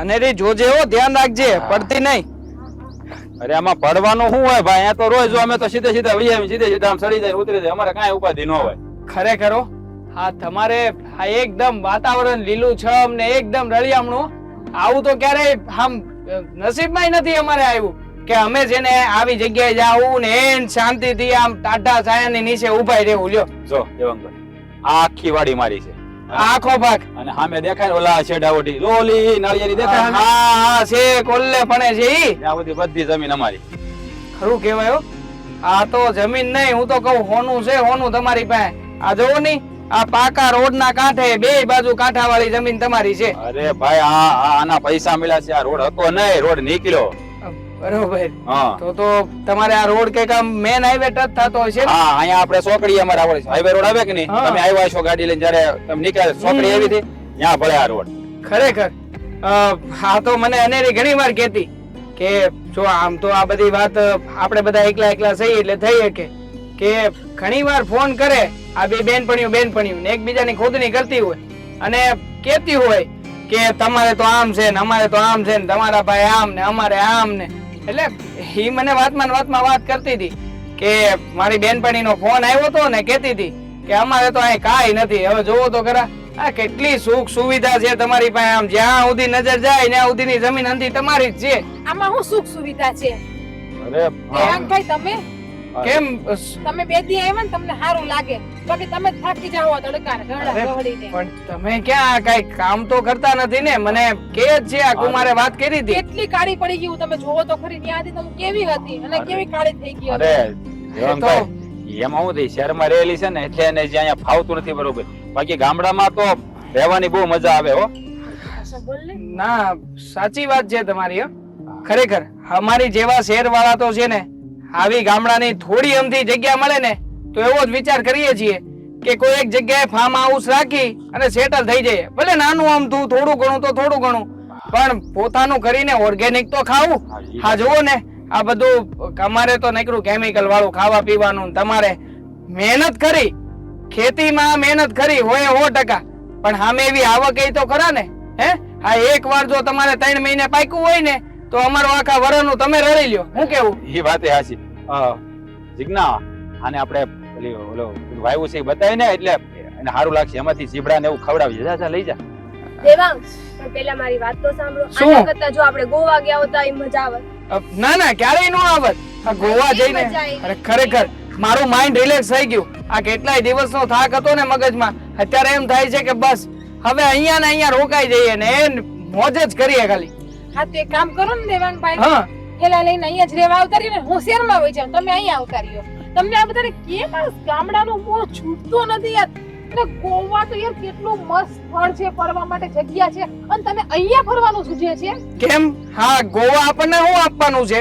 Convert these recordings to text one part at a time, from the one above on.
અને રે જોજે હો ધ્યાન રાખજે પડતી નહીં. અરે આમાં પડવાનું શું હોય ભાઈ? અહીંયા તો રોજ જો અમે તો સીધે સીધા વળી આવી સીધે સીધા આમ સડી જાય ઉતરી જાય. અમારે કાંઈ ઉપાધિ ન હોય. ખરેખર હો? તમારે આ એકદમ વાતાવરણ લીલું છમ ને એકદમ રળિયામણું આવું તો ક્યારેય આમ નસીબમાં નથી અમારે આવ્યું કે અમે જેને આવી જગ્યાએ જાવું ને એન શાંતિથી આમ ટાટા સાયાની નીચે ઉભાઈ રહેવું. લ્યો. જો દેવાંગભાઈ આ આખી વાડી મારી છે. આખો ભાગ. અને સામે દેખાય ઓલા છેડાવટી લોલી નાળિયેરી દેખાય હા હા. છે કોલ્લે પણે છે ઈ. આ બધી બધી જમીન અમારી. ખરું કહેવાયો હો. આ તો જમીન નહીં હું તો કહું હોનું છે હોનું તમારી પાસે. આ જોવો ની આ પાકા રોડ ના કાંઠે બે બાજુ કાંઠાવાળી જમીન તમારી છે. અરે ભાઈ આ- આના પૈસા મળ્યા છે આ રોડ હતો નહીં રોડ નીકળ્યો. બરોબર. તો તો તમારે આ રોડ કે કામ મેન હાઈવે ટચ થતો હશે હા અહીંયા આપણે સોકડી અમારે આવડે છે હાઈવે રોડ આવે કે નહીં? તમે આવ્યા છો ગાડી લઈને જ્યારે તમે નીકળ્યા સોકડી આવી હતી ત્યાં ભલે આ રોડ. ખરેખર. હા તો મને અનેરી ઘણી વાર કહેતી કે જો આમ તો આ બધી વાત આપણે બધા એકલા એકલા થઈ એટલે થઈ શકે. કે ઘણી વાર ફોન કરે આ બે બેનપણીઓ બેનપણીઓ ને એકબીજાની ખોદણી કરતી હોય. અને કહેતી હોય કે તમારે તો આમ છે ને અમારે તો આમ છે ને તમારા ભાઈ આમ ને અમારે આમ ને. એટલે હી મને વાતમાં ને વાતમાં વાત કરતી હતી કે મારી બેનપણીનો ફોન આવ્યો હતો ને કહેતી હતી કે અમારે તો અહીં કાંઈ નથી. હવે જોવો તો ખરા. આ કેટલી સુખ સુવિધા છે તમારી પાસે. આમ જ્યાં સુધી નજર જાય ત્યાં સુધીની જમીન અંધી તમારી જ છે. આમાં શું સુખ સુવિધા છે? અરે ભાઈ તમે? કેમ તમે બે દી આવ્યા ને તમને સારું લાગે. બાકી તમે થાકી જાઓ ગળીને પણ તમે ક્યાં કઈ કામ તો કરતા નથી ને? મને કે છે આ કુમારે વાત કરી હતી. કેટલી કાળી પડી ગઈ તમે જોવો તો ખરી ત્યાંથી તમે કેવી હતી? અને કેવી કાળી થઈ ગઈ અરે. એમાં હું થઈ શહેરમાં રહેલી છે ને એટલે એને જે અહીંયા ફાવતું નથી બરોબર. બાકી ગામડામાં તો રહેવાની બહુ મજા આવે હો. અચ્છા, બોલ ને. ના સાચી વાત છે તમારી હો. ખરેખર અમારી જેવા શહેર વાળા તો છે ને આવી ગામડાની થોડી અમથી જગ્યા મળે ને તો એવો જ વિચાર કરીએ છીએ કે કોઈ એક જગ્યાએ ફાર્મ હાઉસ રાખી અને સેટલ થઈ જઈએ ભલે નાનું તું થોડું ઘણું તો થોડું ઘણું પણ પોતાનું કરીને ઓર્ગેનિક તો ખાવું. હા, જુઓ ને આ બધું અમારે તો નીકળું કેમિકલ વાળું ખાવા પીવાનું તમારે મહેનત કરી ખેતીમાં મહેનત કરી હોય સો ટકા. પણ સામે એવી આવક એ તો ખરા ને હે? હા એક વાર જો તમારે ત્રણ મહિને પાક્યું હોય ને તો અમારું આખા વરણનું તમે રળી લ્યો. હું કેવું? એ વાતે અ, જીજ્ઞા આને આપણે પેલી ઓલો વાયુ છે એ બતાવી ને એટલે એને સારું લાગશે. એમાંથી ઝીબ્ડા ને એવું ખવડાવી જા જા લઈ જા. દેવાંગ પણ પેલા મારી વાત તો સાંભળો. આના કરતા જો આપણે ગોવા ગયા હોતા એ મજા આવત. ના ના ક્યારેય નો આવત. આ ગોવા જઈને. અરે ખરેખર મારું માઇન્ડ રિલેક્સ થઈ ગયું. આ કેટલાય દિવસનો થાક હતો ને મગજમાં. અત્યારે એમ થાય છે કે બસ હવે અહીંયા ને અહીંયા રોકાઈ જઈએ ને મોજ જ કરીએ ખાલી. હા તો એક કામ કરો ને હા. થેલા લઈને અહીંયા જ રહેવા આવતા ને હું શહેરમાં વહી જાઉં? તમે અહીંયા આવતા તમને આ બધાને કેમ આ ગામડાનો મોહ છૂટતો નથી યાર? અને ગોવા તો યાર કેટલું મસ્ત સ્થળ છે, ફરવા માટે જગ્યા છે. અને તમે અહીંયા ફરવાનું સૂચવે છે? કેમ? હા, ગોવા આપણને શું આપવાનું છે?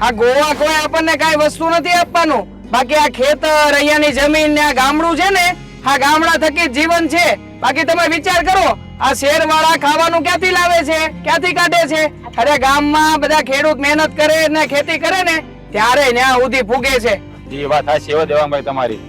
હા, ગોવા કોઈ આપણને કાંઈ વસ્તુ નથી આપવાનું. બાકી આ ખેતર, અહીંયાની જમીન ને આ ગામડું છે ને, આ ગામડા થકી જીવન છે. બાકી તમે વિચાર કરો આ શેર વાળા ખાવાનું ક્યાંથી લાવે છે? ક્યાંથી કાઢે છે? અરે ગામમાં બધા ખેડૂત મહેનત કરે ને ખેતી કરે ને ત્યારે ત્યાં સુધી ફૂગે છે. જી વાત હાચી હો દેવાભાઈ તમારી.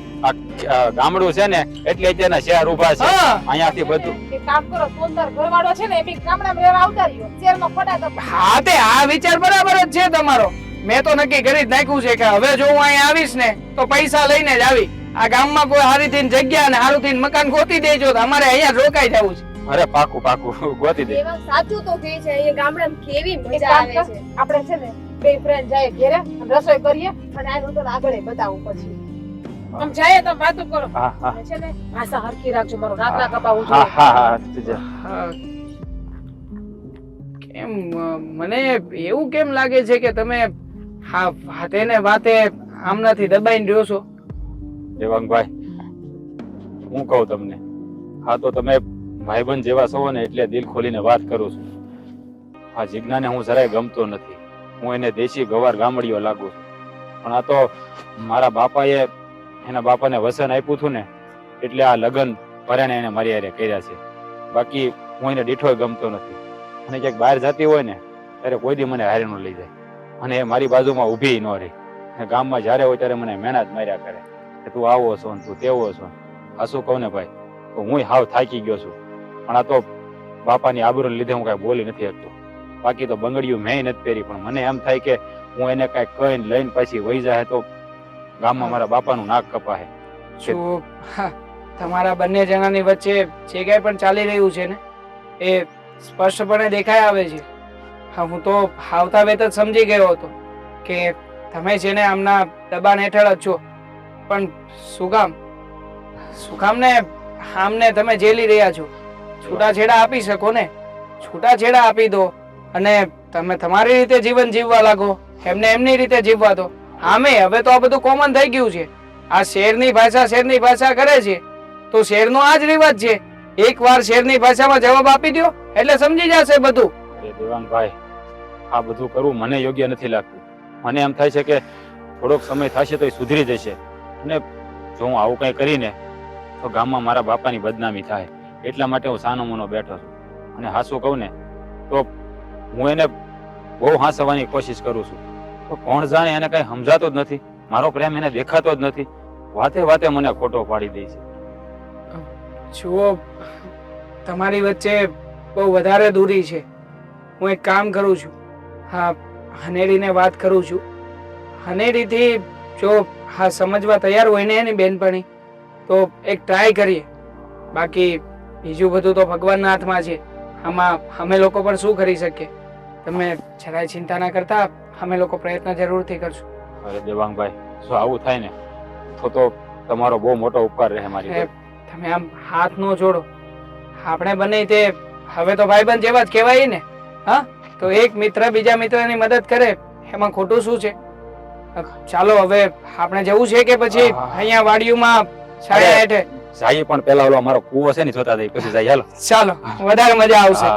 ગામડું છે ને એટલે અત્યારના શહેર ઊભા છે. હા. અહીંયાથી બધું. કામ કરો સુંદર ઘરવાળો છે ને એ બી ગામડામાં રહેવા આવતા રહ્યો. શહેરમાં ખોટા હા તે આ વિચાર બરાબર જ છે તમારો. મેં તો નક્કી કરી જ નાખ્યું છે કે હવે જો હું અહીંયા આવીશ ને તો પૈસા લઈને જ આવી. આ ગામમાં કોઈ હારી જગ્યા અને હારું મકાન ગોતી દેજો અમારે અહીંયા રોકાઈ જવું છે. અરે પાકું પાકું. ગોતી દે. સાચું તો કહે છે એ ગામડામાં કેવી મજા આવે છે. આપણે છે ને બે ફ્રેન્ડ જાય ઘેરે રસોઈ કરીએ અને આનું તો આગળ બતાવું પછી. આમ જાય તો વાતો કરો. હા હા. છે ને ભાષા હરખી રાખજો મારો નાક ના કપાવું હા હા હા તુજે. હા. કેમ મને એવું કેમ લાગે છે કે તમે હા વાતે ને વાતે આમનાથી દબાઈને રહ્યો છો? દેવાંગભાઈ હું કહું તમને હા તો તમે ભાઈબંધ જેવા છો ને એટલે દિલ ખોલીને વાત કરું છું. આ જીજ્ઞાને હું જરાય ગમતો નથી. હું એને દેશી ગવાર ગામડીઓ લાગુ છું. પણ આ તો મારા બાપાએ એના બાપાને વસન આપ્યું હતું ને, એટલે આ લગ્ન પરણે એને મારી હારે કર્યા છે. બાકી હું એને દીઠોય ગમતો નથી. અને ક્યાંક બહાર જતી હોય ને, ત્યારે કોઈ દી મને હારે ન લઈ જાય. અને એ મારી બાજુમાં ઊભી ન રહી. અને ગામમાં જ્યારે હોય ત્યારે મને મહેનત માર્યા કરે. કે તું આવો છો તું તેવો છો. આ શું કહું ને ભાઈ? તો હું હાવ થાકી ગયો છું. પણ આ તો બાપાની આબરૂને લીધે હું કાંઈ બોલી નથી શકતો. બાકી તો બંગડીયું મેં નથી પહેરી પણ મને એમ થાય કે હું એને કાંઈ કહીને લઈને પછી વહી જાય તો ગામમાં મારા બાપાનું નાક કપાહે. જો તમારા બંને જણાની વચ્ચે જે કાંઈ પણ ચાલી રહ્યું છે ને એ સ્પષ્ટપણે દેખાઈ આવે છે. હા હું તો આવતા વેત જ સમજી ગયો હતો કે તમે છે ને આમના દબાણ હેઠળ જ છો. પણ શું કામ? શું કામ ને? આમને તમે જેલી રહ્યા છો. છૂટાછેડા આપી શકો ને? છૂટાછેડા આપી દો અને તમે તમારી રીતે જીવન જીવવા લાગો, એમને એમની રીતે જીવવા દો. આમે, હવે તો આ બધું કોમન થઈ ગયું છે. આ શેરની ભાષા શેરની ભાષા કરે છે. તો શેરનો આ જ રિવાજ છે. એકવાર શેરની ભાષામાં જવાબ આપી દો એટલે સમજી જશે બધું. દેવાનભાઈ આ બધું કરવું મને યોગ્ય નથી લાગતું. મને એમ થાય છે કે થોડોક સમય થશે તો એ સુધરી જશે. અને જો હું આવું કંઈ કરીને, તો ગામમાં મારા બાપાની બદનામી થાય. એટલા માટે હું સાનો મોનો બેઠો છું. અને હાસું કહું ને, તો હું એને બહુ હાંસવાની કોશિશ કરું છું. તો કોણ જાણે એને કઈ સમજાતો જ નથી, મારો પ્રેમ એને દેખાતો જ નથી. વાતે વાતે મને ખોટો પાડી દે છે. જુઓ, તમારી વચ્ચે બહુ વધારે દૂરી છે. હું એક કામ કરું છું. હા, હનેરીને વાત કરું છું. હનેરીથી જો હા સમજવા તૈયાર હોય ને એની બેનપણી, તો એક ટ્રાય કરીએ. બાકી બીજું બધું તો ભગવાનના હાથમાં છે. આમાં અમે લોકો પણ શું કરી શકીએ? તમે જરાય ચિંતા ના કરતા અમે લોકો પ્રયત્ન જરૂરથી કરશું. અરે દેવાંગભાઈ જો આવું થાય ને તો તો તમારો બહુ મોટો ઉપકાર રહે મારી તમે આમ હાથ નો જોડો. આપણે બને તે હવે તો ભાઈબંધ જેવા જ કહેવાય ને હા? તો એક મિત્ર બીજા મિત્રની મદદ કરે એમાં ખોટું શું છે? ચાલો હવે આપણે જવું છે કે પછી. અહીંયા વાડીઓમાં છાયા હેઠે? જાય પણ પેલા ઓલો અમારો કુવો છે ને જોતા જઈ પછી જાય હાલો. ચાલો વધારે મજા આવશે.